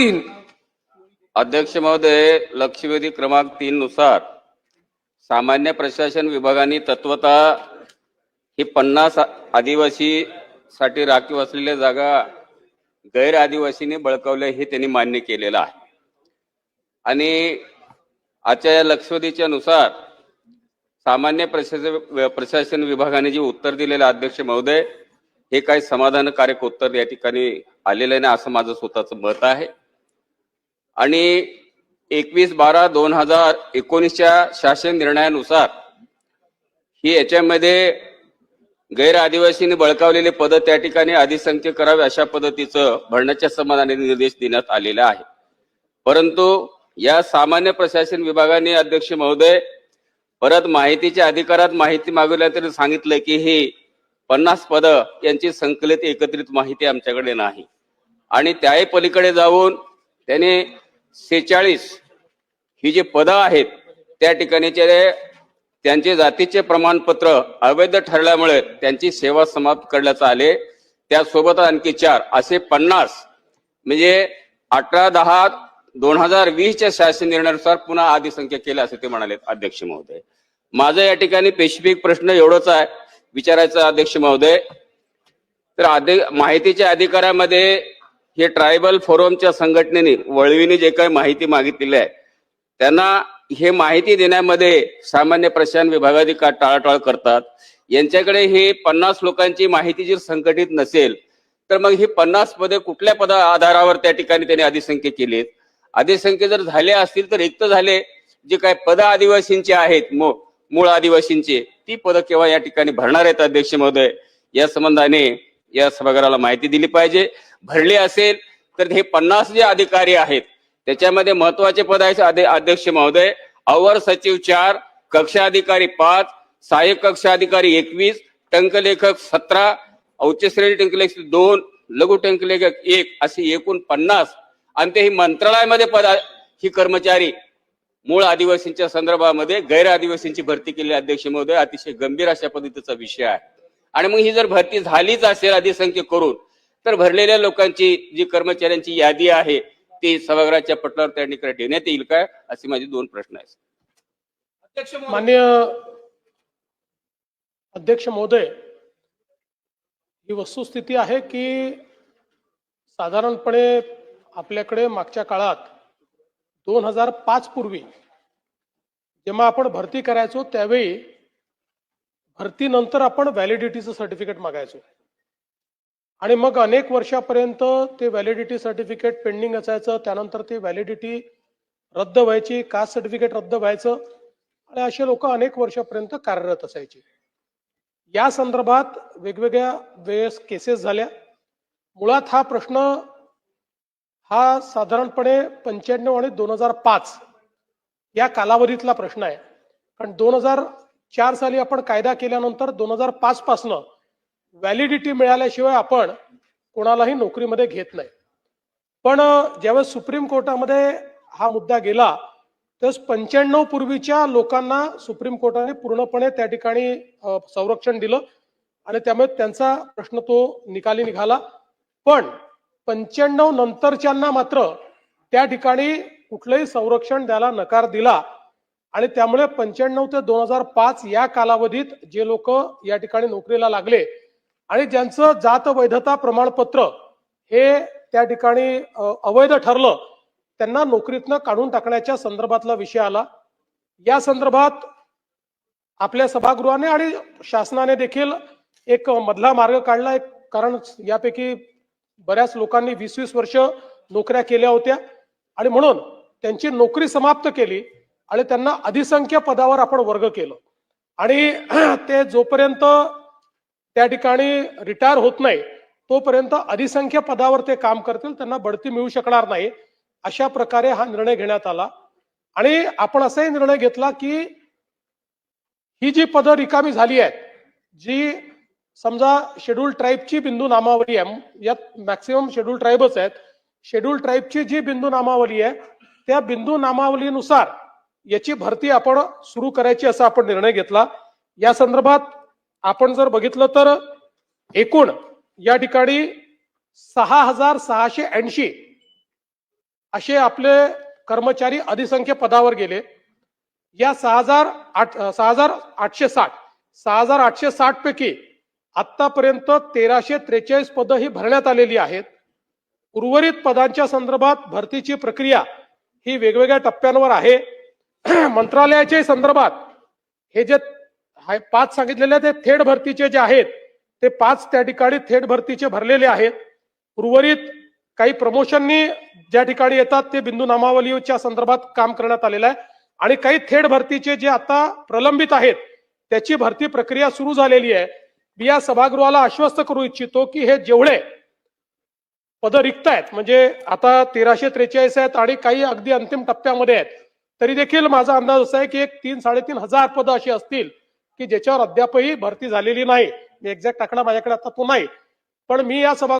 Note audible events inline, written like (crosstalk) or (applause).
तीन. अध्यक्ष महोदय लक्षवेधी क्रमांक तीन नुसार सामान्य प्रशासन विभागाने तत्वता ही पन्नास आदिवासी साठी राखीव असलेल्या जागा गैर आदिवासीने बळकावल्या हे त्यांनी मान्य केलेलं आहे. आणि आजच्या या लक्षवेधीच्या नुसार सामान्य प्रशासन प्रशासन विभागाने जे उत्तर दिलेलं अध्यक्ष महोदय हे काही समाधानकारक उत्तर या ठिकाणी आलेलं नाही असं माझं स्वतःचं मत आहे. आणि एकवीस बारा दोन हजार एकोणीसच्या शासन निर्णयानुसार ही याच्यामध्ये गैर आदिवासींनी बळकावलेले पद त्या ठिकाणी अधिसंख्य करावे अशा पद्धतीचं भरण्याच्या समाधाने निर्देश देण्यात आलेला आहे. परंतु या सामान्य प्रशासन विभागाने अध्यक्ष महोदय परत माहितीच्या अधिकारात माहिती मागवल्या तरी सांगितलं की ही पन्नास पद यांची संकलित एकत्रित माहिती आमच्याकडे नाही. आणि त्याही पलीकडे जाऊन त्याने सेहेचाळीस ही जी पदं आहेत त्या ठिकाणीचे त्यांचे जातीचे प्रमाणपत्र अवैध ठरल्यामुळे त्यांची सेवा समाप्त करण्यात आले. त्यासोबत आणखी चार असे पन्नास म्हणजे अठरा दहा दोन हजार वीसच्या शासन निर्णयानुसार पुन्हा आधी संख्या केल्या असे ते म्हणाले अध्यक्ष महोदय. माझा या ठिकाणी स्पेसिफिक प्रश्न एवढंच आहे विचारायचा अध्यक्ष महोदय. तर माहितीच्या अधिकारामध्ये हे ट्रायबल फोरमच्या संघटनेने वळवीने जे काही माहिती मागितलेली आहे त्यांना हे माहिती देण्यामध्ये सामान्य प्रशासन विभागाधिकार का टाळाटाळ करतात. यांच्याकडे हे पन्नास लोकांची माहिती जर संघटित नसेल तर मग ही पन्नास पदे कुठल्या पदा आधारावर त्या ठिकाणी त्यांनी अधिसंख्य केलीत? अधिसंख्य जर झाले असतील तर रिक्त झाले. जे काय पद आदिवासींचे आहेत मू- मूळ आदिवासींचे ती पदं केव्हा या ठिकाणी भरणार आहेत अध्यक्ष महोदय? या संबंधाने या सभागृहाला माहिती दिली पाहिजे. भरले असेल तर हे पन्नास जे अधिकारी आहेत त्याच्यामध्ये महत्त्वाचे पद आहेत अध्य- अध्यक्ष महोदय अवर सचिव चार कक्षा अधिकारी पाच सहाय्यक कक्षा अधिकारी एकवीस टंकलेखक सतरा उच्चश्रेणी टंकलेखक दोन लघु टंकलेखक एक असे एकूण पन्नास. आणि ते ही मंत्रालयामध्ये पद ही कर्मचारी मूळ आदिवासींच्या संदर्भामध्ये गैर आदिवासींची भरती केलेली अध्यक्ष महोदय अतिशय गंभीर अशा पद्धतीचा विषय आहे. आणि मग ही जर भरती झालीच असेल अधिसंख्य करून तर भरलेल्या लोकांची जी कर्मचाऱ्यांची यादी आहे ती सभागृहाच्या पटलावर त्या ठिकाणी ठेवण्यात येईल काय असे माझे दोन प्रश्न आहेत. अध्यक्ष महोदय, मान्य अध्यक्ष महोदय ही वस्तुस्थिती आहे की साधारणपणे आपल्याकडे मागच्या काळात दोन हजार पाच पूर्वी जेव्हा आपण भरती करायचो त्यावेळी भरतीनंतर आपण व्हॅलिडिटीचं सर्टिफिकेट मागायचो. आणि मग अनेक वर्षापर्यंत ते व्हॅलिडिटी सर्टिफिकेट पेंडिंग असायचं. त्यानंतर ते व्हॅलिडिटी रद्द व्हायची कास्ट सर्टिफिकेट रद्द व्हायचं आणि असे लोक अनेक वर्षापर्यंत कार्यरत असायचे. या संदर्भात वेगवेगळ्या वेळेस केसेस झाल्या. मुळात हा प्रश्न हा साधारणपणे पंच्याण्णव आणि दोन हजार पाच या कालावधीतला प्रश्न आहे. कारण दोन हजार चार साली आपण कायदा केल्यानंतर दोन हजार पाच पासनं व्हॅलिडिटी मिळाल्याशिवाय आपण कोणालाही नोकरीमध्ये घेत नाही. पण ज्यावेळेस सुप्रीम कोर्टामध्ये हा मुद्दा गेला तर पंच्याण्णव पूर्वीच्या लोकांना सुप्रीम कोर्टाने पूर्णपणे त्या ठिकाणी संरक्षण दिलं आणि त्यामुळे त्यांचा प्रश्न तो निकाली निघाला. पण पंच्याण्णव नंतरच्यांना मात्र त्या ठिकाणी कुठलंही संरक्षण द्यायला नकार दिला आणि त्यामुळे पंच्याण्णव ते दोन हजार पाच या कालावधीत जे लोक या ठिकाणी नोकरीला लागले आणि ज्यांचं जात वैधता प्रमाणपत्र हे त्या ठिकाणी अवैध ठरलं त्यांना नोकरीतनं काढून टाकण्याच्या संदर्भातला विषय आला. या संदर्भात आपल्या सभागृहाने आणि शासनाने देखील एक मधला मार्ग काढला. एक कारण यापैकी बऱ्याच लोकांनी वीस वीस वर्ष नोकऱ्या केल्या होत्या. आणि म्हणून त्यांची नोकरी समाप्त केली आणि त्यांना अधिसंख्य पदावर आपण वर्ग केलं. आणि ते जोपर्यंत त्या ठिकाणी रिटायर होत नाही तोपर्यंत अधिसंख्य पदावर ते काम करतील त्यांना बढती मिळू शकणार नाही अशा प्रकारे हा निर्णय घेण्यात आला. आणि आपण असाही निर्णय घेतला की ही जी पदं रिकामी झाली आहेत जी समजा शेड्यूल ट्राईबची बिंदू नामावली आहे यात मॅक्सिमम शेड्यूल ट्राईबच आहेत शेड्यूल ट्राईबची जी बिंदू नामावली आहे त्या बिंदू नामावलीनुसार याची भरती आपण सुरू करायची असा आपण निर्णय घेतला. या संदर्भात आपण जर बघितलं तर एकूण या ठिकाणी सहा हजार सहाशे ऐंशी असे आपले कर्मचारी अधिसंख्य पदावर गेले. या सहा हजार आठ सहा हजार आठशे साठ सहा हजार आठशे साठ पैकी आतापर्यंत तेराशे त्रेचाळीस पदं ही भरण्यात आलेली आहेत. उर्वरित पदांच्या संदर्भात भरतीची प्रक्रिया ही वेगवेगळ्या टप्प्यांवर आहे. (clears throat) मंत्रालयाच्या संदर्भात हे जे हाय- पाच सांगितलेले ते थेट भरतीचे जे आहेत ते पाच त्या ठिकाणी थेट भरतीचे भरलेले आहेत. उर्वरित काही प्रमोशननी ज्या ठिकाणी येतात ते बिंदू नामावलीच्या संदर्भात काम करण्यात आलेलं आहे. आणि काही थेट भरतीचे जे आता प्रलंबित आहेत त्याची भरती प्रक्रिया सुरू झालेली आहे. मी या सभागृहाला आश्वस्त करू इच्छितो की हे जेवढे पद रिक्त आहेत म्हणजे आता तेराशे त्रेचाळीस आहेत आणि काही अगदी अंतिम टप्प्यामध्ये आहेत तरी देखील माझा अंदाज असा आहे की एक तीन साडेतीन हजार पदं अशी असतील. की ज्याच्यावर अद्यापही भरती झालेली नाही. मी एक्झॅक्ट आकडा माझ्याकडे आता तो नाही. पण मी या सभा